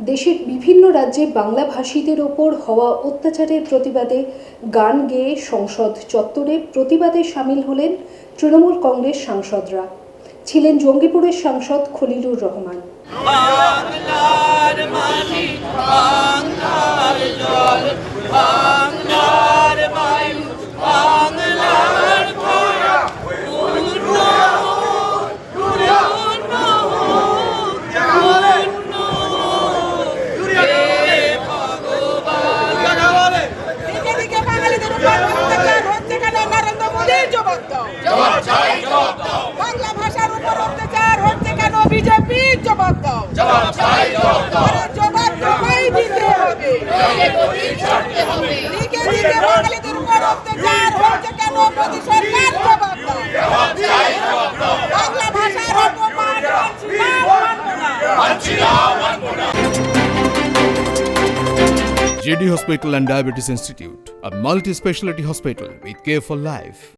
দেশের বিভিন্ন রাজ্যে বাংলাভাষীদের ওপর হওয়া অত্যাচারের প্রতিবাদে গান গেয়ে সংসদ চত্বরে প্রতিবাদে সামিল হলেন তৃণমূল কংগ্রেস সাংসদরা। ছিলেন জঙ্গিপুরের সাংসদ খলিলুর রহমান। দাও বাংলা ভাষার উপর অত্যাচার হচ্ছে কেন বিজেপি? জবাব দাও। আরে জবাব তোমায় দিতে হবে। দিকে দিকে বাঙালিদের উপর অত্যাচার হচ্ছে কেন মোদী সরকার? জবাব দাও। বাংলা ভাষার অপমান মানবো না। JD Hospital and Diabetes Institute, a multi specialty hospital with care for life.